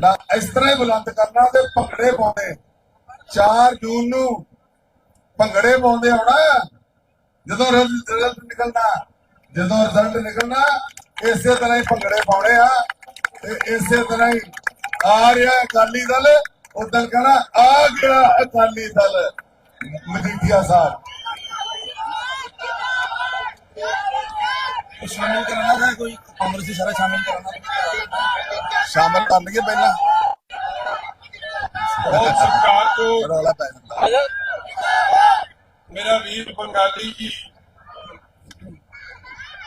ਝੰਡਾ ਇਸ ਤਰ੍ਹਾਂ ਹੀ ਬੁਲੰਦ ਕਰਨਾ ਤੇ ਭੰਗੜੇ ਪਾਉਂਦੇ। 4 ਜੂਨ ਨੂੰ ਭੰਗੜੇ ਪਾਉਂਦੇ ਹੋਣਾ। ਜਦੋਂ ਰਿਜ਼ਲਟ ਨਿਕਲਣਾ, ਜਦੋਂ ਰਿਜ਼ਲਟ ਨਿਕਲਣਾ, ਇਸੇ ਤਰ੍ਹਾਂ ਹੀ ਭੰਗੜੇ ਪਾਉਣੇ ਆ। ਤੇ ਇਸੇ ਤਰ੍ਹਾਂ ਹੀ ਆ ਰਿਹਾ ਅਕਾਲੀ ਦਲ ਉਦੋਂ ਕਹਣਾ, ਆ ਗਿਆ ਅਕਾਲੀ ਦਲ। ਮਜੀਠੀਆ ਸਾਹਿਬ। ਸ਼ਾਮਿਲ ਕਰਾਣਾ ਹੈ ਕੋਈ ਕਾਂਗਰਸੀ ਸਾਰਾ ਸ਼ਾਮਿਲ ਕਰਾਣਾ ਸ਼ਾਮਲ ਕਰ ਲਈਏ ਪਹਿਲਾਂ। ਬਹੁਤ ਸਰਕਾਰ ਤੋਂ ਰੌਲਾ ਪੈ ਜਾਂਦਾ। ਮੇਰਾ ਵੀਰ ਬੰਗਾਲੀ ਜੀ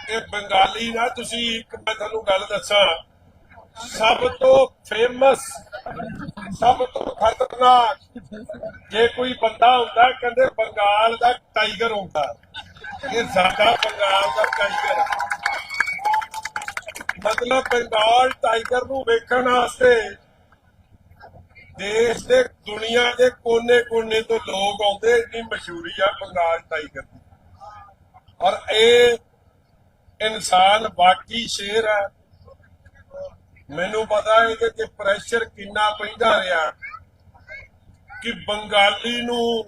ਇਹ ਬੰਗਾਲੀ ਨਾ ਤੁਸੀਂ ਇੱਕ ਮੈਂ ਤੁਹਾਨੂੰ ਗੱਲ ਦੱਸਾਂ। ਸਭ ਤੋਂ ਫੇਮਸ ਸਭ ਤੋਂ ਖਤਰਨਾਕ ਜੇ ਕੋਈ ਬੰਦਾ ਹੁੰਦਾ ਕਹਿੰਦੇ ਬੰਗਾਲ ਦਾ ਟਾਈਗਰ ਹੁੰਦਾ। ਇਹ ਸਾਡਾ ਬੰਗਾਲ ਦਾ ਟਾਈਗਰ। ਮਤਲਬ ਬੰਗਾਲ ਟਾਈਗਰ ਨੂੰ ਵੇਖਣ ਵਾਸਤੇ ਦੇਸ਼ ਦੇ, ਦੁਨੀਆ ਦੇ ਕੋਨੇ-ਕੋਨੇ ਤੋਂ ਲੋਕ ਆਉਂਦੇ, ਇੰਨੀ ਮਸ਼ਹੂਰੀ ਆ ਬੰਗਾਲ ਟਾਈਗਰ ਦੀ। ਔਰ ਇਹ ਇਨਸਾਨ ਬਾਕੀ ਸ਼ੇਰ ਹੈ ਮੈਨੂੰ ਪਤਾ ਹੈ ਕਿ ਤੇ ਪ੍ਰੈਸ਼ਰ ਕਿੰਨਾ ਪੈਂਦਾ ਰਿਹਾ, ਕਿ ਬੰਗਾਲੀ ਨੂੰ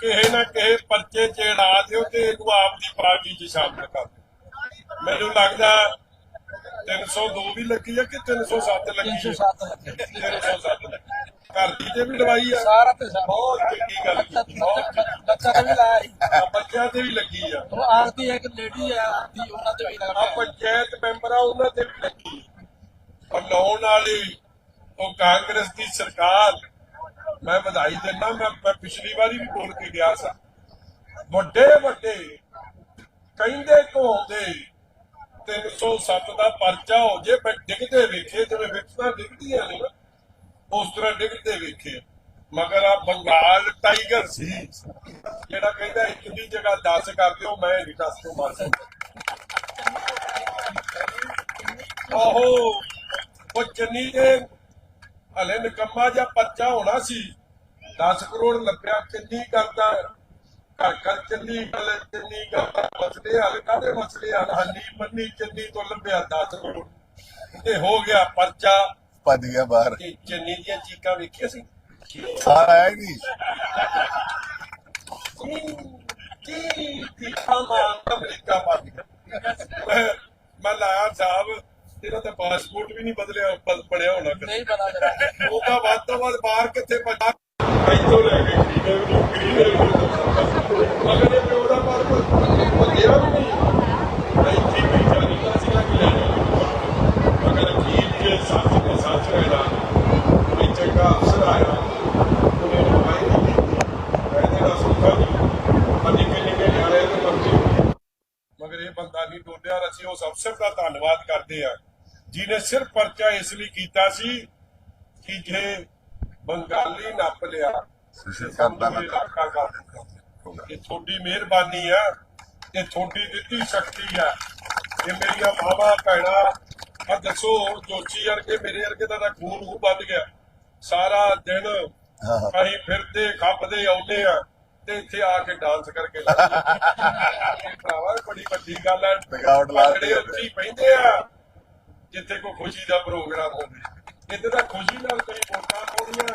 ਕਿਸੇ ਨਾ ਕਿਸੇ ਪਰਚੇ ਚੜਾ ਦਿਓ ਤੇ ਇਹਨੂੰ ਆਪ ਦੀ ਪਾਰਟੀ 'ਚ ਸ਼ਾਮਲ ਕਰ ਦਿਓ। ਮੈਨੂੰ ਲੱਗਦਾ 302 ਵੀ ਲੱਗੀ ਆ ਕਿ 307 ਲੱਗੀ ਆ? 307 307 ਘਰ ਦੀ ਤੇ ਵੀ ਦਵਾਈ ਆ। ਸਾਰਾ ਤੇ ਸਾਰਾ। ਬਹੁਤ ਚੰਗੀ ਗੱਲ ਕੀਤੀ ਬਹੁਤ ਬੱਚਾ ਤੇ ਵੀ ਲਾਇਆ ਬੱਚਿਆਂ ਤੇ ਵੀ ਲੱਗੀ ਆ। ਉਹ ਆਰਤੀ ਇੱਕ ਲੇਡੀ ਆ ਆਰਤੀ ਉਹਨਾਂ ਤੇ ਵੀ ਆ ਲੱਗਦਾ ਪੰਚਾਇਤ ਮੈਂਬਰ ਆ ਉਹਨਾਂ ਤੇ ਵੀ ਲੱਗੀ। ਔਰ ਲਾਉਣ ਵਾਲੀ ਉਹ ਕਾਂਗਰਸ ਦੀ ਸਰਕਾਰ ਮੈਂ ਵਧਾਈ ਦਿੰਦਾ ਮੈਂ ਪਿਛਲੀ ਵਾਰੀ ਵੀ ਬੋਲ ਕੇ ਗਿਆ ਸਾਂ। ਵੱਡੇ ਵੱਡੇ ਕਹਿੰਦੇ ਕਹਾਉਂਦੇ 307 ਦਾ ਪਰਚਾ ਹੋ ਜੇ ਮੈਂ ਡਿੱਗਦੇ ਵੇਖੇ, ਜਿਵੇਂ ਵਿਕਸਾਂ ਡਿੱਗਦੀਆਂ ਨੇ ਨਾ, ਉਸ ਤਰ੍ਹਾਂ ਡਿੱਗਦੇ ਵੇਖੇ। ਮਗਰ ਆ ਬੰਗਾਲ ਟਾਈਗਰ ਸੀ, ਜਿਹੜਾ ਕਹਿੰਦਾ ਇੱਕ ਦੀ ਜਗ੍ਹਾ 10 ਕਰ ਦਿਓ, ਮੈਂ ਨਹੀਂ 10 ਤੋਂ ਮਾਰ ਸਕਦਾ। ਓਹੋ ਉਹ ਚੰਨੀ ਦੇ ਹਲੇ ਨਿਕੰਮਾ ਜਾਂ ਪਰਚਾ ਹੋਣਾ ਸੀ 10 ਕਰੋੜ ਲੱਭਿਆ, ਚੰਨੀ ਕਰਦਾ। ਘਰ ਘਰ ਚੰਨੀ ਗੱਲ ਚੰਨੀ ਕਰਦਾ ਮਸਲੇ ਹਲ ਕਾਦੇ ਮਸਲੇ ਹਲ? ਹੰਨੀ ਮੰਨੀ ਚੰਨੀ ਤੋਂ ਲੱਭਿਆ 10 ਕਰੋੜ ਤੇ ਹੋ ਗਿਆ ਪਰਚਾ। ਭੱਜ ਗਿਆ ਬਾਹਰ। ਤੇ ਚੰਨੀ ਦੀਆਂ ਚੀਕਾਂ ਵੇਖੀਆਂ ਸੀ? ਸਾਰਾ ਹੈ ਨਹੀਂ ਕੀ ਕੀ ਖਾਮਾ ਅਮਰੀਕਾ ਗਿਆ। ਮੈਂ ਲਾਇਆ ਸਾਹਿਬ ਤੇਰਾ ਤਾਂ ਪਾਸਪੋਰਟ ਵੀ ਨਹੀਂ ਬਦਲਿਆ ਬਦ- ਬਣਿਆ ਹੋਣਾ ਨਹੀਂ ਪਤਾ ਲੱਗਾ ਉਹਦਾ ਵੱਧ ਤੋਂ ਵੱਧ ਬਾਹਰ ਕਿੱਥੇ ਪਤਾ ਇੱਥੋਂ ਲੈ ਕੇ ਠੀਕ ਹੈ ਗ੍ਰੀਨ ਮਗਰ ਇਹ ਪਿਓ ਦਾ ਪਰ ਉਹ ਗਿਆ ਵੀ ਨਹੀਂ ਇੱਥੇ ਵੀ ਜਾਣੀ ਦਾ ਸੀਗਾ ਕਿ ਲੈ ਜਾਣਾ ਮਗਰ ਅਖੀਰ ਜੇ ਸੱਚ ਦੇ ਸੱਚ ਰਹਿਣਾ ਕੋਈ ਚੰਗਾ ਅਫਸਰ ਆਇਆ ਉਹਨੇ ਨਵਾਈ ਨਹੀਂ ਕੀਤੀ ਕਹਿੰਦੇ ਦਾ ਸੁੱਖਾ ਨਹੀਂ ਪਰ ਨਿੱਕੇ ਨਿੱਕੇ ਨਿਆਣੇ ਤੇ ਮਰਦੇ ਮਗਰ ਇਹ ਬੰਦਾ ਨਹੀਂ ਡੋਲਿਆ ਔਰ ਅਸੀਂ ਉਸ ਅਫਸਰ ਦਾ ਧੰਨਵਾਦ ਕਰਦੇ ਆ ਜਿਹਨੇ ਸਿਰਫ ਪਰਚਾ ਇਸ ਲਈ ਕੀਤਾ ਸੀ ਕਿ ਜੇ ਬੰਗਾਲੀ ਨੱਪ ਲਿਆ ਇਲਾਕਾ ਕਰ ਦਿੱਤਾ। ਇਹ ਤੁਹਾਡੀ ਮਿਹਰਬਾਨੀ ਆ ਇਹ ਤੁਹਾਡੀ ਦਿੱਤੀ ਸ਼ਕਤੀ ਆ। ਇਹ ਮੇਰੀਆਂ ਮਾਵਾ ਭੈਣਾਂ ਆ ਦੱਸੋ ਜੋਚੀ ਵਰਗੇ ਮੇਰੇ ਵਰਗੇ ਦਾ ਖੂਨ ਉਹ ਵੱਧ ਗਿਆ। ਸਾਰਾ ਦਿਨ। ਅਸੀਂ ਫਿਰਦੇ ਖੱਪਦੇ ਆਉਂਦੇ ਆ ਤੇ ਇੱਥੇ ਆ ਕੇ ਡਾਂਸ ਕਰਕੇ ਭਰਾਵਾ ਇਹ ਬੜੀ ਵੱਡੀ ਗੱਲ ਹੈ। Record ਲਾ ਉੱਥੇ ਹੀ ਪੈਂਦੇ ਆ ਜਿੱਥੇ ਕੋਈ ਖੁਸ਼ੀ ਦਾ ਪ੍ਰੋਗਰਾਮ ਹੋਵੇ। ਇੱਥੇ ਤਾਂ ਖੁਸ਼ੀ ਨਾਲ ਕਈ ਵੋਟਾਂ ਪਾਉਣੀਆਂ।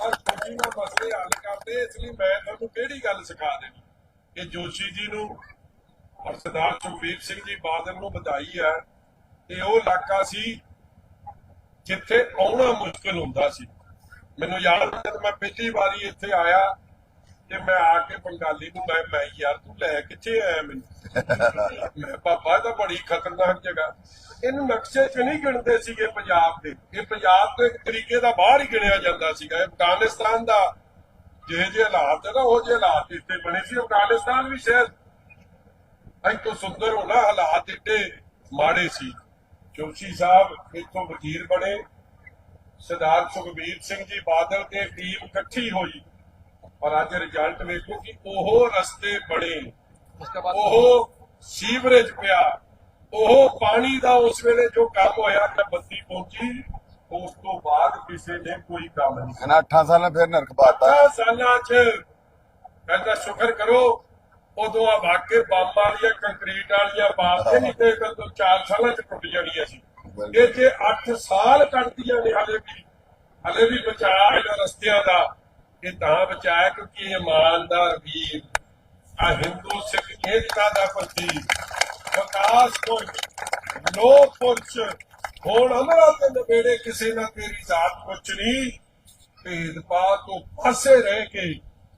ਔਰ ਖੁਸ਼ੀ ਨਾਲ ਮਸਲੇ ਹੱਲ ਕਰਦੇ ਇਸ ਲਈ ਮੈਂ ਤੁਹਾਨੂੰ ਕਿਹੜੀ ਗੱਲ ਸਿਖਾ ਦੇਣੀ? ਇਹ ਜੋਸ਼ੀ ਜੀ ਨੂੰ ਔਰ ਸਰਦਾਰ ਸੁਖਬੀਰ ਸਿੰਘ ਜੀ ਬਾਦਲ ਨੂੰ ਵਧਾਈ ਹੈ ਤੇ ਉਹ ਇਲਾਕਾ ਸੀ ਜਿੱਥੇ ਆਉਣਾ ਮੁਸ਼ਕਲ ਹੁੰਦਾ ਸੀ। ਮੈਨੂੰ ਯਾਦ ਹੈ ਜਦ ਮੈਂ ਪਹਿਲੀ ਵਾਰੀ ਇੱਥੇ ਆਇਆ ਤੇ ਮੈਂ ਆ ਕੇ ਬੰਗਾਲੀ ਨੂੰ ਮੈਂ ਮੈਂ ਯਾਰ ਤੂੰ ਲੈ ਕਿੱਥੇ ਆਇਆ ਮੈਨੂੰ? ਮੈਂ ਪਾਪਾ ਤਾਂ ਬੜੀ ਖਤਰਨਾਕ ਜਗ੍ਹਾ। ਇਹਨੂੰ ਨਕਸ਼ੇ 'ਚ ਨਹੀਂ ਗਿਣਦੇ ਸੀਗੇ ਪੰਜਾਬ ਦੇ। ਇਹ ਪੰਜਾਬ ਤੋਂ ਇੱਕ ਤਰੀਕੇ ਦਾ ਬਾਹਰ ਹੀ ਗਿਣਿਆ ਜਾਂਦਾ ਸੀਗਾ। ਅਫਗਾਨਿਸਤਾਨ ਦਾ ਜਿਹੇ ਜਿਹੇ ਹਾਲਾਤ ਹੈ ਨਾ ਉਹ ਜਿਹੇ ਹਾਲਾਤ ਇੱਥੇ ਬਣੇ ਸੀ। ਅਫਗਾਨਿਸਤਾਨ ਵੀ ਸ਼ਾਇਦ ਅੱਜ ਤੋਂ ਸੁੰਦਰ ਹੋਣਾ ਹਾਲਾਤ ਇੱਥੇ ਮਾੜੇ ਸੀ। ਚੌਧਰੀ ਸਾਹਿਬ ਇੱਥੋਂ ਵਜ਼ੀਰ ਬਣੇ। ਸਰਦਾਰ ਸੁਖਬੀਰ ਸਿੰਘ ਜੀ ਬਾਦਲ ਤੇ ਟੀਮ ਇਕੱਠੀ ਹੋਈ। ਔਰ ਅੱਜ ਰਿਜ਼ਲਟ ਵੇਖੋ ਕਿ ਉਹ ਰਸਤੇ ਬਣੇ। ਉਹ ਸੀਵਰੇਜ ਪਿਆ। ਉਹ ਪਾਣੀ ਦਾ ਉਸ ਵੇਲੇ ਜੋ ਕੰਮ ਹੋਇਆ ਤਾਂ ਬੱਤੀ ਪਹੁੰਚੀ। ਉਸ ਤੋਂ ਬਾਅਦ ਕਿਸੇ ਨੇ ਕੋਈ ਕੰਮ ਨਹੀਂ ਇਹਨਾਂ 8 ਸਾਲਾਂ ਫਿਰ ਨਰਕ ਪਾਤਾ। ਸਾਲਾਂ ਚ ਕਹਿੰਦਾ ਸ਼ੁਕਰ ਕਰੋ ਉਦੋਂ ਆ ਵਾਕੇ ਬੰਬ ਵਾਲੀਆਂ ਕੰਕਰੀਟ ਵਾਲੀਆਂ ਬਾਤ ਨਹੀਂ ਤੇ ਕਦੋਂ 4 ਸਾਲਾਂ ਚ ਟੁੱਟ ਜਾਣੀਆਂ ਸੀ। ਇਹ ਜੇ 8 ਸਾਲ ਕੱਢਦੀਆਂ ਨੇ ਹਲੇ ਵੀ। ਹਲੇ ਵੀ ਬਚਾਅ ਇਹਨਾਂ ਰਸਤਿਆਂ ਦਾ। ਇਹ ਤਾਂ ਬਚਾਇਆ, ਕਿਉਂਕਿ ਇਹ ਇਮਾਨਦਾਰ ਵੀਰ ਆ ਹਿੰਦੂ ਸਿੱਖ ਏਕਤਾ ਦਾ ਪ੍ਰਤੀਕ ਵਿਕਾਸ ਪੁਰਸ਼ ਲੋਕ ਪੁਰਸ਼ ਹੁਣ ਅਮਰਾ ਤੇ ਨਵੇੜੇ ਕਿਸੇ ਨਾ ਤੇਰੀ ਜ਼ਾਤ ਕੁਛ ਨਹੀਂ। ਭੇਦਭਾਵ ਤੋਂ ਪਾਸੇ ਰਹਿ ਕੇ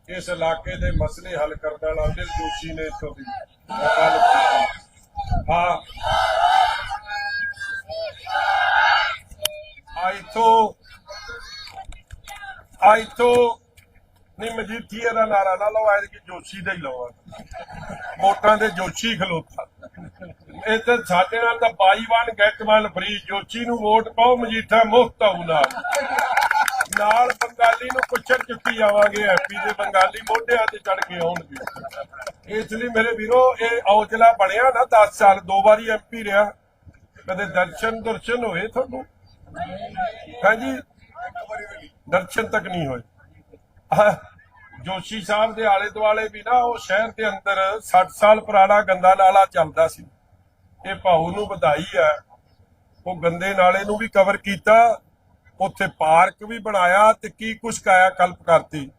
ਇਸ ਇਲਾਕੇ ਦੇ ਮਸਲੇ ਹੱਲ ਕਰਨ ਵਾਲਾ ਅਨਿਲ ਜੋਸ਼ੀ ਨੇ ਇੱਥੋਂ ਦੀ ਗੱਲ ਹਾਂ। ਆ ਇੱਥੋਂ ਇੱਥੋਂ ਨਹੀਂ ਮਜੀਠੀਆ ਦਾ ਨਾਰਾ ਨਾ ਲਓ, ਐਤਕੀ ਜੋਸ਼ੀ ਦਾ ਹੀ ਲਓ ਵੋਟਾਂ ਦੇ ਜੋਸ਼ੀ ਖਲੋਤਾ। ਇਹ ਤੇ ਸਾਡੇ ਨਾਲ ਤਾਂ buy one get one free Joshi ਨੂੰ ਵੋਟ ਪਾਓ, ਮਜੀਠਾ ਮੁਫਤ ਆਉ ਨਾਲ। ਬੰਗਾਲੀ ਨੂੰ ਪੁੱਛਰ ਚੁੱਕੀ ਜਾਵਾਂਗੇ ਐਪੀ ਦੇ ਬੰਗਾਲੀ ਮੋਢਿਆਂ ਤੇ ਚੜ ਕੇ ਆਉਣਗੇ। ਇਸ ਲਈ ਮੇਰੇ ਵੀਰੋ, ਇਹ ਔਜਲਾ ਬਣਿਆ ਨਾ 10 ਸਾਲ, ਦੋ ਵਾਰੀ ਐਮਪੀ ਰਿਹਾ। ਕਦੇ ਦਰਸ਼ਨ ਦਰਸ਼ਨ ਹੋਏ ਤੁਹਾਨੂੰ? ਹਾਂਜੀ ਦਰਸ਼ਨ ਤੱਕ ਨਹੀਂ ਹੋਏ। ਜੋਸ਼ੀ ਸਾਹਿਬ ਦੇ ਆਲੇ ਦੁਆਲੇ ਵੀ ਨਾ ਉਹ ਸ਼ਹਿਰ ਦੇ ਅੰਦਰ 60 ਸਾਲ ਪੁਰਾਣਾ ਗੰਦਾ ਨਾਲਾ ਚੱਲਦਾ ਸੀ। ਇਹ ਭਾਊ ਨੂੰ ਵਧਾਈ ਹੈ। ਉਹ ਗੰਦੇ ਨਾਲੇ ਨੂੰ ਵੀ ਕਵਰ ਕੀਤਾ। ਉੱਥੇ ਪਾਰਕ ਵੀ ਬਣਾਇਆ ਤੇ ਕੀ ਕੁਛ ਕਾਇਆ ਕਲਪ ਕਰਤੀ।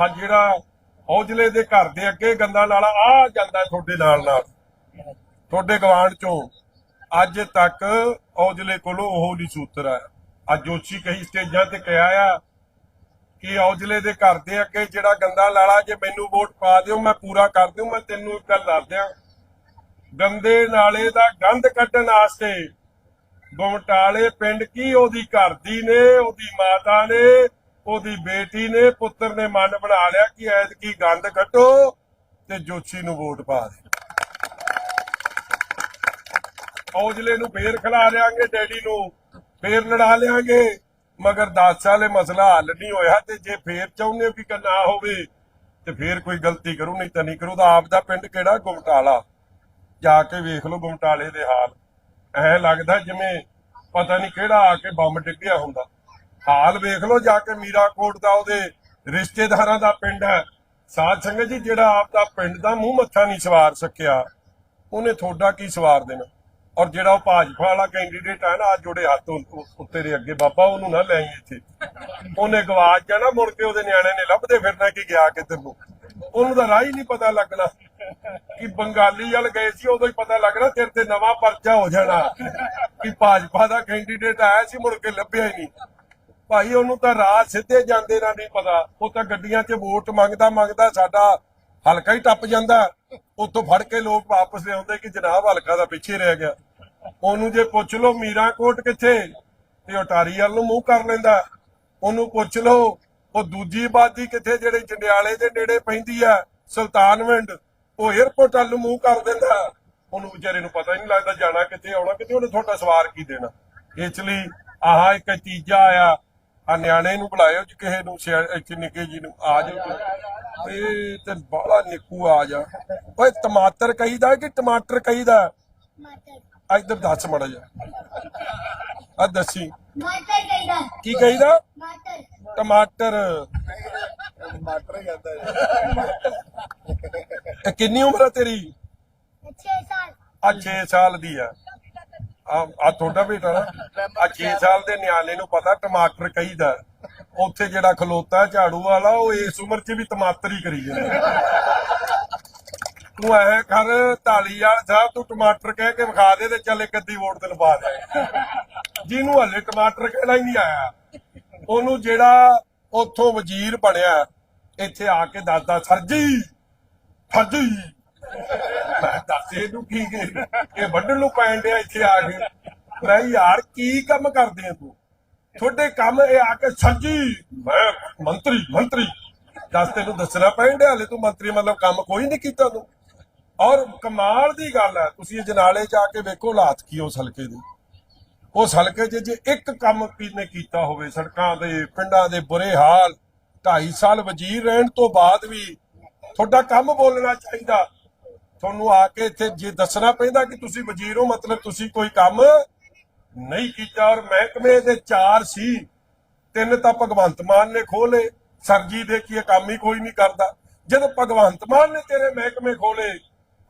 ਹਾਂ, ਜਿਹੜਾ ਔਜਲੇ ਦੇ ਘਰ ਦੇ ਅੱਗੇ ਗੰਦਾ ਨਾਲਾ, ਆ ਜਾਂਦਾ ਤੁਹਾਡੇ ਨਾਲ ਨਾਲ। ਤੁਹਾਡੇ ਗਵਾਂਢ ਚੋਂ। ਅੱਜ ਤੱਕ ਔਜਲੇ ਕੋਲੋਂ ਉਹ ਨਹੀਂ ਸੂਤਰ ਆ ਅੱਜ ਜੋਸ਼ੀ ਕਈ ਸਟੇਜਾਂ ਤੇ ਕਿਹਾ ਆ। ਕਿ ਔਜਲੇ ਦੇ ਘਰ ਦੇ ਅੱਗੇ ਜਿਹੜਾ ਗੰਦਾ ਨਾਲਾ ਜੇ ਮੈਨੂੰ ਵੋਟ ਪਾ ਦਿਓ, ਮੈਂ ਪੂਰਾ ਕਰ ਦਿਓ ਮੈਂ ਤੈਨੂੰ ਇੱਕ ਗੱਲ ਦੱਸ ਦਿਆਂ ਗੰਦੇ ਨਾਲੇ ਦਾ ਗੰਦ ਕੱਢਣ ਵਾਸਤੇ ਗੁਮਟਾਲੇ ਪਿੰਡ ਕੀ ਉਹਦੀ ਘਰ ਦੀ ਨੇ, ਉਹਦੀ ਮਾਤਾ ਨੇ, ਉਹਦੀ ਬੇਟੀ ਨੇ, ਪੁੱਤਰ ਨੇ ਮਨ ਬਣਾ ਲਿਆ ਕਿ ਐਤਕੀ ਗੰਦ ਕੱਢੋ ਤੇ ਜੋਸ਼ੀ ਨੂੰ ਵੋਟ ਪਾ ਦੇ ਔਜਲੇ ਨੂੰ ਫੇਰ ਖਿਲਾ ਲਿਆਂਗੇ, ਡੈਡੀ ਨੂੰ ਫੇਰ ਲੜਾ ਲਿਆਂਗੇ। ਮਗਰ 10 ਸਾਲੇ ਮਸਲਾ ਹੱਲ ਨਹੀਂ ਹੋਇਆ ਤੇ ਜੇ ਫੇਰ ਚਾਹੁੰਦੇ ਹੋ ਕਿ ਨਾ ਹੋਵੇ ਤੇ ਫੇਰ ਕੋਈ ਗਲਤੀ ਕਰੂ, ਨਹੀਂ ਤਾਂ ਨਹੀਂ ਕਰੂ। ਤਾਂ ਆਪ ਦਾ ਪਿੰਡ ਕਿਹੜਾ? ਗੁਮਟਾਲਾ। ਜਾ ਕੇ ਵੇਖ ਲਓ ਗੁਮਟਾਲੇ ਦੇ ਹਾਲ। ਐ ਲੱਗਦਾ ਜਿਵੇਂ ਪਤਾ ਨਹੀਂ ਕਿਹੜਾ ਆ ਕੇ ਬੰਬ ਡਿੱਗਿਆ ਹੁੰਦਾ। ਹਾਲ ਵੇਖ ਲਓ ਜਾ ਕੇ ਮੀਰਾਕੋਟ ਦਾ ਉਹਦੇ ਰਿਸ਼ਤੇਦਾਰਾਂ ਦਾ ਪਿੰਡ ਹੈ। ਸਾਧ ਸੰਗਤ ਜੀ, ਜਿਹੜਾ ਆਪ ਦਾ ਪਿੰਡ ਦਾ ਮੂੰਹ ਮੱਥਾ ਨਹੀਂ ਸਵਾਰ ਸਕਿਆ, ਉਹਨੇ ਤੁਹਾਡਾ ਕੀ ਸਵਾਰ ਦੇਣਾ? ਔਰ ਜਿਹੜਾ ਉਹ ਭਾਜਪਾ ਵਾਲਾ ਕੈਂਡੀਡੇਟ ਹੈ ਨਾ ਅੱਜ ਜੁੜੇ ਹੱਥ ਉੱਤੇ ਦੇ ਅੱਗੇ, ਬਾਬਾ ਉਹਨੂੰ ਨਾ ਲੈ ਇੱਥੇ। ਉਹਨੇ ਗਵਾਚ ਜਾਣਾ, ਮੁੜ ਕੇ ਉਹਦੇ ਨਿਆਣੇ ਨੇ ਲੱਭਦੇ ਫਿਰਨਾ ਕਿ ਗਿਆ ਕਿੱਧਰ ਨੂੰ। ਉਹਨੂੰ ਤਾਂ ਰਾਹ ਹੀ ਨਹੀਂ ਪਤਾ ਲੱਗਣਾ ਕਿ ਬੰਗਾਲੀ ਵਾਲ ਗਏ ਸੀ, ਉਦੋਂ ਹੀ ਪਤਾ ਲੱਗਣਾ ਤੇਰੇ ਤੇ ਨਵਾਂ ਪਰਚਾ ਹੋ ਜਾਣਾ ਕਿ ਭਾਜਪਾ ਦਾ ਕੈਂਡੀਡੇਟ ਆਇਆ ਸੀ, ਮੁੜ ਕੇ ਲੱਭਿਆ ਹੀ ਨਹੀਂ। ਭਾਈ, ਉਹਨੂੰ ਤਾਂ ਰਾਹ ਸਿੱਧੇ ਜਾਂਦੇ ਨਾ ਨਹੀਂ ਪਤਾ। ਉਹ ਤਾਂ ਗੱਡੀਆਂ 'ਚ ਵੋਟ ਮੰਗਦਾ ਮੰਗਦਾ ਸਾਡਾ ਹਲਕਾ ਹੀ ਟੱਪ ਜਾਂਦਾ। ਉੱਥੋਂ ਫੜ ਕੇ ਲੋਕ ਵਾਪਸ ਲਿਆਉਂਦੇ ਕਿ ਜਨਾਬ ਹਲਕਾ ਦਾ ਪਿੱਛੇ ਰਹਿ ਗਿਆ। ਉਹਨੂੰ ਜੇ ਪੁੱਛ ਲਓ ਮੀਰਾਂਕੋਟ ਕਿੱਥੇ, ਤੇ ਅਟਾਰੀ ਵੱਲ ਨੂੰ ਮੂੰਹ ਕਰ ਲੈਂਦਾ। ਉਹਨੂੰ ਪੁੱਛ ਲਓ, ਉਹ ਦੂਜੀ ਬਾਦੀ ਕਿੱਥੇ ਜਿਹੜੇ ਜੰਡਿਆਲੇ ਦੇ ਨੇੜੇ ਪੈਂਦੀ ਆ ਸੁਲਤਾਨਵਿੰਡ ਉਹ 에어ਪੋਰਟ ਵੱਲ ਮੂੰਹ ਕਰ ਦਿੰਦਾ। ਉਹਨੂੰ ਵਿਚਾਰੇ ਨੂੰ ਪਤਾ ਹੀ ਨਹੀਂ ਲੱਗਦਾ ਜਾਣਾ ਕਿੱਥੇ, ਆਉਣਾ ਕਿੱਥੇ, ਉਹਨੇ ਤੁਹਾਡਾ ਸਵਾਰ ਕੀ ਦੇਣਾ। ਇਸ ਲਈ ਆਹ ਇੱਕ ਤੀਜਾ ਆਇਆ ਆ ਨਿਆਣੇ ਨੂੰ ਬੁਲਾਇਓ ਜੀ ਕਿਸੇ ਨੂੰ, ਸਿਆ- ਇੱਥੇ ਨਿੱਕੇ ਜੀ ਨੂੰ, ਆ ਜਾਓ ਇਹ ਤੇ ਬਾਲਾ ਨਿੱਕੂ ਆ ਜਾ। ਓਏ, ਟਮਾਟਰ ਕਹੀਦਾ ਕਿ ਟਮਾਟਰ ਕਹੀਦਾ? ਇੱਧਰ ਦੱਸ ਮੜਾ ਜਾ ਆ ਦੱਸੀ। ਮਟਰ ਕਹੀਦਾ ਕੀ ਕਹੀਦਾ ਮਟਰ ਟਮਾਟਰ। ਟਮਾਟਰ ਕਹਿੰਦਾ ਇਹ। ਕਿੰਨੀ ਉਮਰ ਹੈ ਤੇਰੀ? 6 ਸਾਲ। ਆ 6 ਸਾਲ ਦੀ ਆ। ਆ ਆ ਤੁਹਾਡਾ ਬੇਟਾ ਨਾ। ਆ 6 ਸਾਲ ਦੇ ਨਿਆਣੇ ਨੂੰ ਪਤਾ ਟਮਾਟਰ ਕਹੀਦਾ ਉੱਥੇ ਜਿਹੜਾ ਖਲੋਤਾ ਝਾੜੂ ਵਾਲਾ ਉਹ ਇਸ ਉਮਰ 'ਚ ਵੀ ਟਮਾਟਰ ਹੀ ਕਰੀ ਜਾਂਦਾ। ਤੂੰ ਐ ਕਰ ਢਾਲੀਵਾਲ ਸਾਹਿਬ ਤੂੰ ਟਮਾਟਰ ਕਹਿ ਕੇ ਵਿਖਾ ਦੇ ਤੇ ਚੱਲ ਇੱਕ ਅੱਧੀ ਵੋਟ ਤੇ ਲਵਾ ਦੇ। ਜਿਹਨੂੰ ਹਲੇ ਟਮਾਟਰ ਕਹਿਣਾ ਹੀ ਨਹੀਂ ਆਇਆ, ਉਹਨੂੰ ਜਿਹੜਾ ਉੱਥੋਂ ਵਜ਼ੀਰ ਬਣਿਆ, ਇੱਥੇ ਆ ਕੇ ਦੱਸਦਾ ਸਰਜੀ ਸਰਜੀ ਮੈਂ ਦੱਸ ਇਹਨੂੰ ਕੀ ਕੀ ਇਹ ਵੱਢਣ ਨੂੰ ਪੈਣ ਡਿਆ ਇੱਥੇ ਆ ਕੇ। ਮੈਂ ਯਾਰ, ਕੀ ਕੰਮ ਕਰਦੇ ਆ ਤੂੰ? ਤੁਹਾਡੇ ਕੰਮ ਇਹ ਆ ਕੇ ਸੱਜੀ। ਮੈਂ ਮੰਤਰੀ ਮੰਤਰੀ। ਦੱਸ ਤੈਨੂੰ ਦੱਸਣਾ ਪੈਣ ਡਿਆ, ਹਲੇ ਤੂੰ ਮੰਤਰੀ ਮਤਲਬ ਕੰਮ ਕੋਈ ਨਹੀਂ ਕੀਤਾ ਤੂੰ। ਔਰ ਕਮਾਲ ਦੀ ਗੱਲ ਹੈ, ਤੁਸੀਂ ਇਹ ਜਨਾਲੇ ਜਾ ਕੇ ਵੇਖੋ ਹਾਲਾਤ ਕੀ ਉਸ ਹਲਕੇ ਦੇ। ਉਸ ਹਲਕੇ 'ਚ ਜੇ ਇੱਕ ਕੰਮ ਕਿਨੇ ਕੀਤਾ ਹੋਵੇ, ਸੜਕਾਂ ਦੇ, ਪਿੰਡਾਂ ਦੇ ਬੁਰੇ ਹਾਲ 2.5 ਸਾਲ ਵਜ਼ੀਰ ਰਹਿਣ ਤੋਂ ਬਾਅਦ ਵੀ ਤੁਹਾਡਾ ਕੰਮ ਬੋਲਣਾ ਚਾਹੀਦਾ। ਤੁਹਾਨੂੰ ਆ ਕੇ ਇੱਥੇ ਜੇ ਦੱਸਣਾ ਪੈਂਦਾ ਕਿ ਤੁਸੀਂ ਵਜ਼ੀਰ ਹੋ, ਮਤਲਬ ਤੁਸੀਂ ਕੋਈ ਕੰਮ ਨਹੀਂ ਕੀਤਾ। ਔਰ ਮਹਿਕਮੇ ਦੇ ਚਾਰ ਸੀ, ਤਿੰਨ ਤਾਂ ਭਗਵੰਤ ਮਾਨ ਨੇ ਖੋਲੇ ਸਰਜੀ ਦੇ ਕੀ ਕੰਮ ਹੀ ਕੋਈ ਨਹੀਂ ਕਰਦਾ। ਜਦੋਂ ਭਗਵੰਤ ਮਾਨ ਨੇ ਤੇਰੇ ਮਹਿਕਮੇ ਖੋਲੇ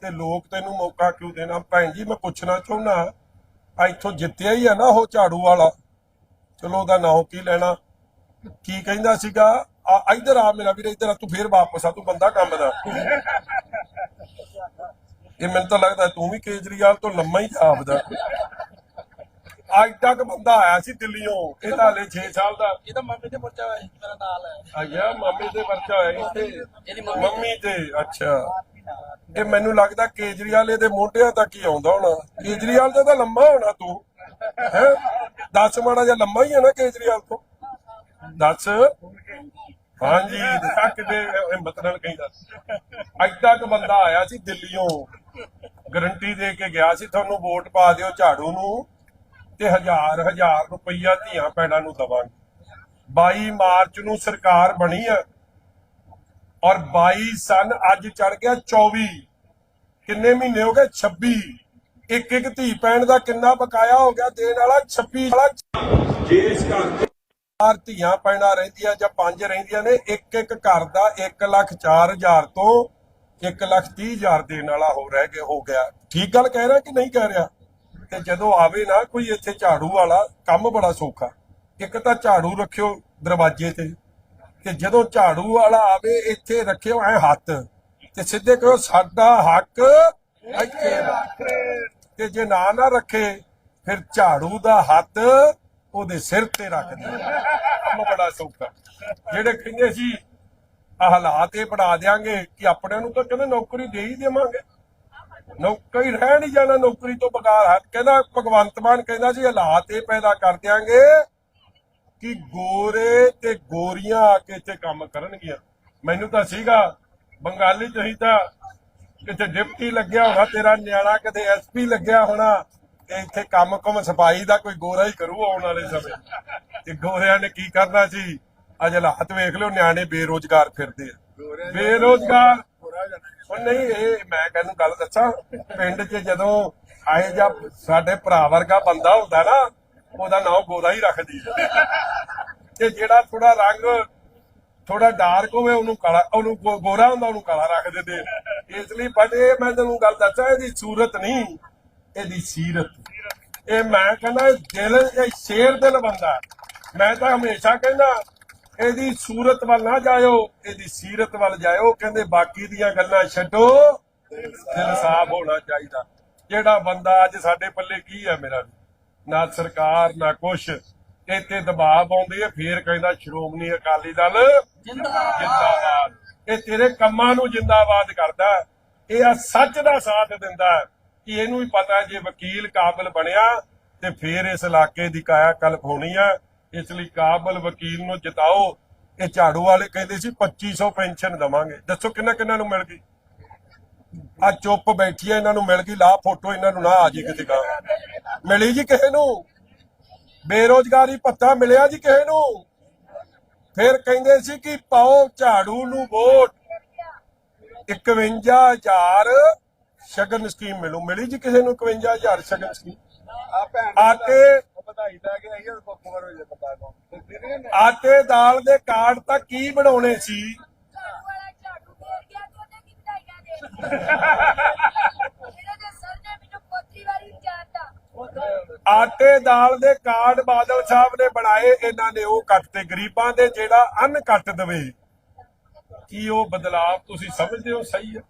ਤੇ ਲੋਕ ਤੈਨੂੰ ਮੌਕਾ ਕਿਉਂ ਦੇਣਾ? ਭੈਣ ਜੀ ਮੈਂ ਪੁੱਛਣਾ ਚਾਹੁੰਦਾ ਆ ਇੱਥੋਂ ਜਿੱਤਿਆ ਹੀ ਆ ਨਾ ਉਹ ਝਾੜੂ ਵਾਲਾ? ਚਲੋ ਉਹਦਾ ਨਾਂ ਕੀ ਲੈਣਾ? ਕੀ ਕਹਿੰਦਾ ਸੀਗਾ? ਆ ਇੱਧਰ ਆ ਮੇਰਾ ਵੀਰ ਇੱਧਰ ਆ ਤੂੰ ਫੇਰ ਵਾਪਸ ਆ ਤੂੰ ਬੰਦਾ ਕੰਮ ਦਾ। ਇਹ ਮੈਨੂੰ ਤਾਂ ਲੱਗਦਾ ਤੂੰ ਵੀ ਕੇਜਰੀਵਾਲ ਤੋਂ ਲੰਮਾ ਹੀ ਜਾਪਦਾ ਅੱਜ ਤੱਕ ਬੰਦਾ ਆਇਆ ਸੀ ਦਿੱਲੀੋਂ ਇਹ ਤਾਂ ਹਲੇ 6 ਸਾਲ ਦਾ। ਇਹ ਤਾਂ ਮੰਮੀ ਦੇ ਬੱਚਾ ਹੈ ਮੇਰਾ ਨਾਲ ਹੈ ਆਇਆ। ਮਾਮੇ ਦੇ ਵਰਚਾ ਹੋਇਆ ਇੱਥੇ ਇਹਦੀ ਮੰਮੀ ਤੇ ਅੱਛਾ। ਇਹ ਮੈਨੂੰ ਲੱਗਦਾ ਕੇਜਰੀਵਾਲ ਇਹਦੇ ਮੋਢਿਆਂ ਤੱਕ ਹੀ ਆਉਂਦਾ ਹੋਣਾ। ਕੇਜਰੀਵਾਲ ਦਾ ਤਾਂ ਲੰਮਾ ਹੋਣਾ ਤੂੰ। ਹੈ? ਦੱਸ ਮਾੜਾ ਜਿਹਾ ਲੰਮਾ ਹੀ ਹੈ ਨਾ ਕੇਜਰੀਵਾਲ ਤੋਂ। ਦੱਸ। ਹਾਂਜੀ, ਤੱਕ ਦੇ ਹਿੰਮਤ ਨਾਲ ਕਹਿੰਦਾ ਅੱਜ ਤੱਕ ਬੰਦਾ ਆਇਆ ਸੀ ਦਿੱਲੀੋਂ ਗਰੰਟੀ ਦੇ ਕੇ ਗਿਆ ਸੀ, ਤੁਹਾਨੂੰ ਵੋਟ ਪਾ ਦਿਓ ਝਾੜੂ ਨੂੰ ਤੇ ਹਜ਼ਾਰ ਹਜ਼ਾਰ ਰੁਪਈਆ ਧੀਆਂ ਪੈੜਾਂ ਨੂੰ ਦਵਾਂਗੇ। 22 ਮਾਰਚ ਨੂੰ ਸਰਕਾਰ ਬਣੀ ਆ। ਔਰ 22 ਸਨ ਅੱਜ ਚੜ ਗਿਆ 24 ਕਿੰਨੇ ਮਹੀਨੇ ਹੋ ਗਏ? 26 ਇੱਕ ਇੱਕ ਧੀ ਪੈਣ ਦਾ ਕਿੰਨਾ ਬਕਾਇਆ ਹੋ ਗਿਆ? ਦੇਣ ਵਾਲਾ 26 ਵਾਲਾ ਜੇ ਇਸ ਘਰ ਚਾਰ ਧੀਆਂ ਪੈਣਾ ਰਹਿੰਦੀਆਂ ਜਾਂ ਪੰਜ ਰਹਿੰਦੀਆਂ ਨੇ ਇੱਕ ਇੱਕ ਘਰ ਦਾ 1 ਲੱਖ 4000 ਤੋਂ 1 ਲੱਖ 30000 ਦੇਣ ਵਾਲਾ ਹੋ ਰਹਿ ਗਿਆ ਹੋ ਗਿਆ। ਠੀਕ ਗੱਲ ਕਹਿ ਰਿਹਾ ਕਿ ਨਹੀਂ ਕਹਿ ਰਿਹਾ? ਤੇ ਜਦੋਂ ਆਵੇ ਨਾ ਕੋਈ ਇੱਥੇ ਝਾੜੂ ਵਾਲਾ ਕੰਮ ਬੜਾ ਸੌਖਾ। ਇੱਕ ਤਾਂ ਝਾੜੂ ਰੱਖਿਓ ਦਰਵਾਜ਼ੇ ਤੇ। ਤੇ ਜਦੋਂ ਝਾੜੂ ਵਾਲਾ ਆਵੇ, ਇੱਥੇ ਰੱਖਿਓ ਐ ਹੱਥ ਤੇ ਸਿੱਧੇ ਕਹੋ ਸਾਡਾ ਹੱਕ ਇੱਥੇ ਤੇ ਜੇ ਨਾ ਨਾ ਰੱਖੇ, ਫਿਰ ਝਾੜੂ ਦਾ ਹੱਥ ਉਹਦੇ ਸਿਰ ਤੇ ਰੱਖ ਦੇ ਕੰਮ ਬੜਾ ਸੌਖਾ। ਜਿਹੜੇ ਕਹਿੰਦੇ ਸੀ, ਆਹ ਹਾਲਾਤ ਇਹ ਬਣਾ ਦਿਆਂਗੇ ਕਿ ਆਪਣਿਆਂ ਨੂੰ ਤਾਂ ਕਹਿੰਦੇ ਨੌਕਰੀ ਦੇ ਹੀ ਦੇਵਾਂਗੇ। ਨੌਕਰੀ ਰਹਿ ਨਹੀਂ ਜਾਣਾ, ਨੌਕਰੀ ਤੋਂ ਬਗਾਰ ਹੈ ਕਹਿੰਦਾ, ਭਗਵੰਤ ਮਾਨ ਕਹਿੰਦਾ ਜੀ ਹਾਲਾਤ ਇਹ ਪੈਦਾ ਕਰ ਦਿਆਂਗੇ ਕਿ ਗੋਰੇ ਤੇ ਗੋਰੀਆਂ ਆ ਕੇ ਇੱਥੇ ਕੰਮ ਕਰਨਗੀਆਂ। ਮੈਨੂੰ ਤਾਂ ਸੀਗਾ ਬੰਗਾਲੀ ਤੁਸੀਂ ਤਾਂ ਕਿਤੇ ਡਿਪਟੀ ਲੱਗਿਆ ਹੋਣਾ ਤੇਰਾ ਨਿਆਣਾ ਕਿਤੇ ਐਸਪੀ ਲੱਗਿਆ ਹੋਣਾ ਤੇ ਇੱਥੇ ਕੰਮ ਕੁਮ ਸਫ਼ਾਈ ਦਾ ਕੋਈ ਗੋਰਾ ਹੀ ਕਰੂ ਆਉਣ ਵਾਲੇ ਸਮੇਂ। ਤੇ ਗੋਰਿਆਂ ਨੇ ਕੀ ਕਰਨਾ ਸੀ? ਅੱਜ ਹਾਲਾਤ ਵੇਖ ਲਿਓ ਨਿਆਣੇ ਬੇਰੋਜ਼ਗਾਰ ਫਿਰਦੇ ਆ। ਬੇਰੋਜ਼ਗਾਰ। ਉਹ ਨਹੀਂ ਇਹ ਮੈਂ ਕਹਿੰਨੂੰ ਗੱਲ ਦੱਸਾਂ ਪਿੰਡ 'ਚ ਜਦੋਂ ਆਏ ਜਾਂ ਸਾਡੇ ਭਰਾ ਵਰਗਾ ਬੰਦਾ ਹੁੰਦਾ ਨਾ ਉਹਦਾ ਨਾਮ ਗੋਰਾ ਹੀ ਰੱਖਦੀ ਤੇ ਜਿਹੜਾ ਥੋੜਾ ਰੰਗ, ਥੋੜਾ ਡਾਰਕ ਹੋਵੇ, ਉਹਨੂੰ ਕਾਲਾ, ਉਹਨੂੰ ਗੋਰਾ ਹੁੰਦਾ, ਉਹਨੂੰ ਕਾਲਾ ਰੱਖ ਦਿੰਦੇ ਇਸ ਲਈ ਬਟ ਇਹ ਮੈਂ ਤੈਨੂੰ ਗੱਲ ਦੱਸਾਂ, ਇਹਦੀ ਸੂਰਤ ਨਹੀਂ, ਇਹਦੀ ਸੀਰਤ। ਇਹ ਮੈਂ ਕਹਿੰਦਾ, ਦਿਲ, ਇਹ ਸ਼ੇਰ ਦਿਲ ਬੰਦਾ। ਮੈਂ ਤਾਂ ਹਮੇਸ਼ਾ ਕਹਿੰਦਾ, ਇਹਦੀ ਸੂਰਤ ਵੱਲ ਨਾ ਜਾਇਓ, ਇਹਦੀ ਸੀਰਤ ਵੱਲ ਜਾਇਓ। ਕਹਿੰਦੇ, ਬਾਕੀ ਦੀਆਂ ਗੱਲਾਂ ਛੱਡੋ, ਦਿਲ ਸਾਫ਼ ਹੋਣਾ ਚਾਹੀਦਾ। ਜਿਹੜਾ ਬੰਦਾ ਅੱਜ ਸਾਡੇ ਪੱਲੇ ਕੀ ਹੈ ਮੇਰਾ? ਨਾ ਸਰਕਾਰ, ਨਾ ਕੁਛ। ਇੱਥੇ ਦਬਾਅ ਪਾਉਂਦੀ ਹੈ ਫੇਰ ਕਹਿੰਦਾ ਸ਼੍ਰੋਮਣੀ ਅਕਾਲੀ ਦਲ। ਜਿੰਦਾਬਾਦ। ਇਹ ਤੇਰੇ ਕੰਮਾਂ ਨੂੰ ਜਿੰਦਾਬਾਦ ਕਰਦਾ। ਇਹ ਆ ਸੱਚ ਦਾ ਸਾਥ ਦਿੰਦਾ ਕਿ ਇਹਨੂੰ ਵੀ ਪਤਾ ਜੇ ਵਕੀਲ ਕਾਬਲ ਬਣਿਆ ਤੇ ਫੇਰ ਇਸ ਇਲਾਕੇ ਦੀ ਕਾਇਆ ਕਲਪ ਹੋਣੀ ਹੈ। ਇਸ ਲਈ ਕਾਬਲ ਵਕੀਲ ਨੂੰ ਜਿਤਾਓ। ਇਹ ਝਾੜੂ ਵਾਲੇ ਕਹਿੰਦੇ ਸੀ 2500 ਪੈਨਸ਼ਨ ਦਵਾਂਗੇ। ਦੱਸੋ ਕਿੰਨਾ ਕਿੰਨਾ ਨੂੰ ਮਿਲ ਗਈ? ਆ ਚੁੱਪ ਬੈਠੀ ਆ ਇਹਨਾਂ ਨੂੰ ਮਿਲ ਗਈ। ਲਾ ਫੋਟੋ ਇਹਨਾਂ ਨੂੰ ਨਾ ਆ ਜੇ ਕਿਤੇ ਗਾ ਮਿਲੀ ਜੀ ਕਿਸੇ ਨੂੰ? ਬੇਰੋਜ਼ਗਾਰੀ ਭੱਤਾ ਮਿਲਿਆ ਜੀ ਕਿਸੇ ਨੂੰ? ਫਿਰ ਕਹਿੰਦੇ ਸੀ ਕਿ ਪਾਓ ਝਾੜੂ ਨੂੰ ਵੋਟ। 51000 ਸ਼ਗਨ ਸਕੀਮ ਮਿਲੂ। ਮਿਲੀ ਜੀ ਕਿਸੇ ਨੂੰ 51000 ਸ਼ਗਨ ਸਕੀਮ? ਆ ਭੈਣ ਆਟੇ ਪਤਾ ਆਟੇ ਦਾਲ ਦੇ ਕਾਰਡ ਤਾਂ ਕੀ ਬਣਾਉਣੇ ਸੀ? ਝਾੜੂ ਵਾਲਾ ਝਾੜੂ ਫੇਰ ਗਿਆ ਤੂੰ ਉਹਨੇ ਕੀ ਵਧਾਈਆਂ ਦੇ ਇਹਦੇ ਦੇ ਸਰ ਨੇ ਮੈਨੂੰ ਪੋਤਰੀ ਵਾਲੀ ਜਾਣਦਾ ਆਟੇ ਦਾਲ ਦੇ ਕਾਰਡ ਬਾਦਲ ਸਾਹਿਬ ਨੇ ਬਣਾਏ, ਇਹਨਾਂ ਨੇ ਉਹ ਕੱਟਤੇ ਗਰੀਬਾਂ ਦੇ ਜਿਹੜਾ ਅੰਨ ਕੱਟ ਦਵੇ। ਕੀ ਉਹ ਬਦਲਾਵ ਤੁਸੀਂ ਸਮਝਦੇ ਹੋ ਸਹੀ ਹੈ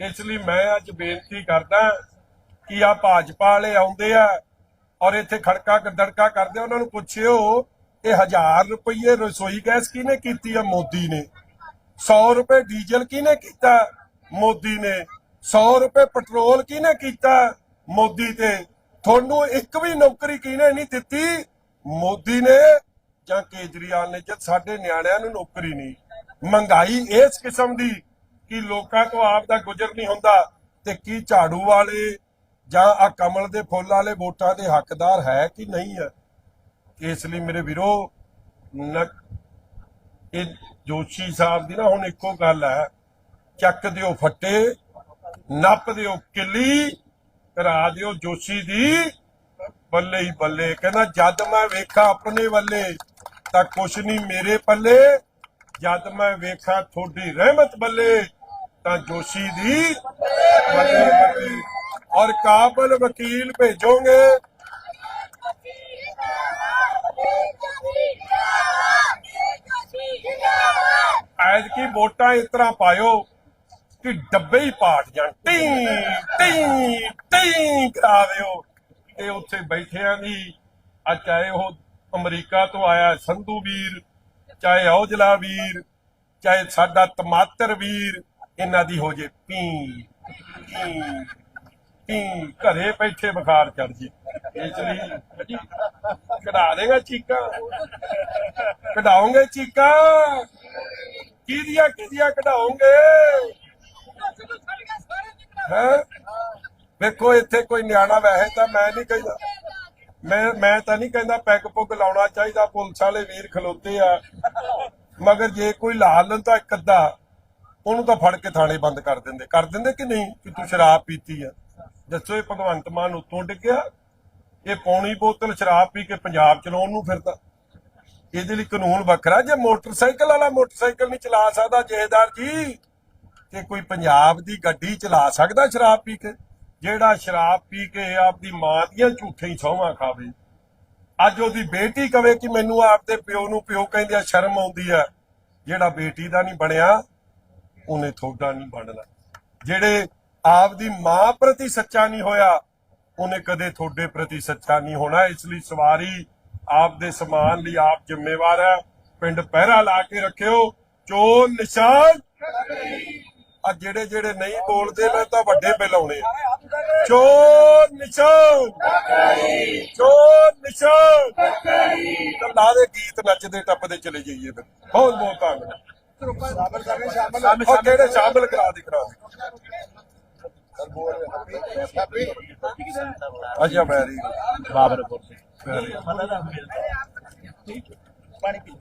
ਇਸ ਲਈ ਮੈਂ ਅੱਜ ਬੇਨਤੀ ਕਰਦਾ ਕਿ ਆ ਭਾਜਪਾ ਵਾਲੇ ਆਉਂਦੇ ਆ ਔਰ ਇੱਥੇ ਖੜਕਾ ਦੜਕਾ ਕਰਦੇ ਉਹਨਾਂ ਨੂੰ ਪੁੱਛਿਓ, ਇਹ 1000 ਰੁਪਏ ਰਸੋਈ ਗੈਸ ਕਿਹਨੇ ਕੀਤੀ ਆ? ਮੋਦੀ ਨੇ। 100 ਰੁਪਏ ਡੀਜ਼ਲ ਕਿਹਨੇ ਕੀਤਾ? ਮੋਦੀ ਨੇ। 100 ਰੁਪਏ ਪੈਟਰੋਲ ਕਿਹਨੇ ਕੀਤਾ? ਮੋਦੀ ਤੇ। ਤੁਹਾਨੂੰ ਇੱਕ ਵੀ ਨੌਕਰੀ ਕਿਹਨੇ ਨਹੀਂ ਦਿੱਤੀ? ਮੋਦੀ ਨੇ ਜਾਂ ਕੇਜਰੀਵਾਲ ਨੇ, ਜਦ ਸਾਡੇ ਨਿਆਣਿਆਂ ਨੂੰ ਨੌਕਰੀ ਨਹੀਂ। ਮਹਿੰਗਾਈ ਇਸ ਕਿਸਮ ਦੀ ਕਿ ਲੋਕਾਂ ਤੋਂ ਆਪ ਦਾ ਗੁਜ਼ਰ ਨਹੀਂ ਹੁੰਦਾ ਤੇ ਕੀ ਝਾੜੂ ਵਾਲੇ ਜਾਂ ਆ ਕਮਲ ਦੇ ਫੁੱਲ ਵਾਲੇ ਵੋਟਾਂ ਦੇ ਹੱਕਦਾਰ ਹੈ ਕਿ ਨਹੀਂ ਹੈ? ਇਸ ਲਈ ਮੇਰੇ ਵੀਰੋ ਇਹ ਜੋਸ਼ੀ ਸਾਹਿਬ ਦੀ ਨਾ ਹੁਣ ਇੱਕੋ ਗੱਲ ਹੈ। ਚੱਕ ਦਿਓ ਫੱਟੇ, ਨੱਪ ਦਿਓ ਕਿੱਲੀ ਕਰਾ ਦਿਓ ਜੋਸ਼ੀ ਦੀ। ਬੱਲੇ ਹੀ ਬੱਲੇ, ਕਹਿੰਦਾ, ਜਦ ਮੈਂ ਵੇਖਾਂ ਆਪਣੇ ਵੱਲੇ, ਤਾਂ ਕੁਛ ਨਹੀਂ ਮੇਰੇ ਪੱਲੇ। ਜਦ ਮੈਂ ਵੇਖਾਂ ਤੁਹਾਡੀ ਰਹਿਮਤ ਬੱਲੇ, ਤਾਂ ਜੋਸ਼ੀ ਦੀ ਬੱਲੇ ਬੱਲੇ। ਔਰ ਕਾਬਲ ਵਕੀਲ ਭੇਜੋਗੇ। ਐਦ ਕੀ ਵੋਟਾਂ ਇਸ ਤਰ੍ਹਾਂ ਪਾਇਓ। ਕਿ ਡੱਬੇ ਹੀ ਪਾਟ ਜਾਣ। ਟੀ ਟੀ ਟੀ ਕਰਾ ਦਿਓ ਤੇ ਉੱਥੇ ਬੈਠਿਆਂ ਦੀ, ਆ ਚਾਹੇ ਉਹ ਅਮਰੀਕਾ ਤੋਂ ਆਇਆ ਸੰਧੂ ਵੀਰ, ਚਾਹੇ ਔਜਲਾ ਵੀਰ, ਚਾਹੇ ਸਾਡਾ ਤਮਾਤਰ ਵੀਰ, ਇਹਨਾਂ ਦੀ ਹੋ ਜੇ ਪੀ ਪੀ ਘਰੇ ਬੈਠੇ ਬੁਖਾਰ ਚੜ ਜੇ। ਇਸ ਲਈ ਕਢਾ ਦੇਗਾ ਚੀਕਾਂ। ਕਢਾਉਂਗੇ ਚੀਕਾਂ? ਕਿਹਦੀਆਂ ਕਿਹਦੀਆਂ ਕਢਾਓਗੇ? ਹੈ? ਵੇਖੋ, ਇੱਥੇ ਕੋਈ ਨਿਆਣਾ ਵੈਸੇ ਤਾਂ ਮੈਂ ਨਹੀਂ ਕਹਿੰਦਾ। ਮੈਂ ਮੈਂ ਤਾਂ ਨਹੀਂ ਕਹਿੰਦਾ ਪੈਗ ਪੁੱਗ ਲਾਉਣਾ ਚਾਹੀਦਾ, ਪੁਲਿਸ ਵਾਲੇ ਵੀਰ ਖਲੋਤੇ ਆ। ਮਗਰ ਜੇ ਕੋਈ ਲਾ ਲੈਣ ਇੱਕ ਅੱਧਾ, ਉਹਨੂੰ ਤਾਂ ਫੜ ਕੇ ਥਾਣੇ ਬੰਦ ਕਰ ਦਿੰਦੇ। ਕਰ ਦਿੰਦੇ ਕਿ ਨਹੀਂ ਕਿ ਤੂੰ ਸ਼ਰਾਬ ਪੀਤੀ ਆ? ਦੱਸੋ ਇਹ ਭਗਵੰਤ ਮਾਨ ਉੱਤੋਂ ਡਿੱਗਿਆ? ਇਹ ਪੌਣੀ ਬੋਤਲ ਸ਼ਰਾਬ ਪੀ ਕੇ ਪੰਜਾਬ ਚਲਾਉਣ ਨੂੰ ਫਿਰਦਾ। ਇਹਦੇ ਲਈ ਕਾਨੂੰਨ ਵੱਖਰਾ, ਜੇ ਮੋਟਰਸਾਈਕਲ ਵਾਲਾ ਮੋਟਰਸਾਈਕਲ ਨਹੀਂ ਚਲਾ ਸਕਦਾ ਜਹੇਦਾਰ ਜੀ। ਕਿ ਕੋਈ ਪੰਜਾਬ ਦੀ ਗੱਡੀ ਚਲਾ ਸਕਦਾ ਸ਼ਰਾਬ ਪੀ ਕੇ? ਜਿਹੜਾ ਸ਼ਰਾਬ ਪੀ ਕੇ ਆਪਦੀ ਮਾਂ ਦੀਆਂ ਝੂਠੇ ਹੀ ਖਾਵੇ। ਅੱਜ ਉਹਦੀ ਬੇਟੀ ਕਵੇ ਕਿ ਮੈਨੂੰ ਆਪਦੇ ਪਿਓ ਨੂੰ ਪਿਓ ਕਹਿੰਦੇ ਆ, ਸ਼ਰਮ ਆਉਂਦੀ ਆ। ਜਿਹੜਾ ਬੇਟੀ ਦਾ ਨਹੀਂ ਬਣਿਆ, ਉਹਨੇ ਤੁਹਾਡਾ ਨਹੀਂ ਬਣਨਾ। ਜਿਹੜੇ ਆਪਦੀ ਮਾਂ ਪ੍ਰਤੀ ਸੱਚਾ ਨਹੀਂ ਹੋਇਆ, ਉਹਨੇ ਕਦੇ ਤੁਹਾਡੇ ਪ੍ਰਤੀ ਸੱਚਾ ਨਹੀਂ ਹੋਣਾ। ਇਸ ਲਈ ਸਵਾਰੀ ਆਪ ਦੇ ਸਮਾਨ ਲਈ ਆਪ ਜ਼ਿੰਮੇਵਾਰ ਹੈ। ਪਿੰਡ ਪਹਿਰਾ ਲਾ ਕੇ ਰੱਖਿਓ। ਚੋਰ ਨਿਸ਼ਾਨ। ਆ ਜਿਹੜੇ ਜਿਹੜੇ ਨਹੀਂ ਬੋਲਦੇ ਮੈਂ ਤਾਂ ਵੱਡੇ ਬਿੱਲ ਆਉਣੇ ਚੋਰ ਨਿਸ਼ਾਨ। ਚੋਰ ਨਿਸ਼ਾਨ। ਤਾਂ ਲਾ ਦੇ ਗੀਤ ਨੱਚਦੇ ਟੱਪਦੇ ਚਲੇ ਜਾਈਏ ਫਿਰ। ਬਹੁਤ ਬਹੁਤ ਧੰਨਵਾਦ। ਸ਼ਾਮਲ ਉਹ ਕਿਹੜੇ ਸ਼ਾਮਲ ਕਰਾ ਦੇ ਕਰਾ ਦੇ। ਅੱਛਾ ਵੈਰੀ ਬਾਬਰਪੁਰ ਵੈਰੀ ਪਾਣੀ ਪੀ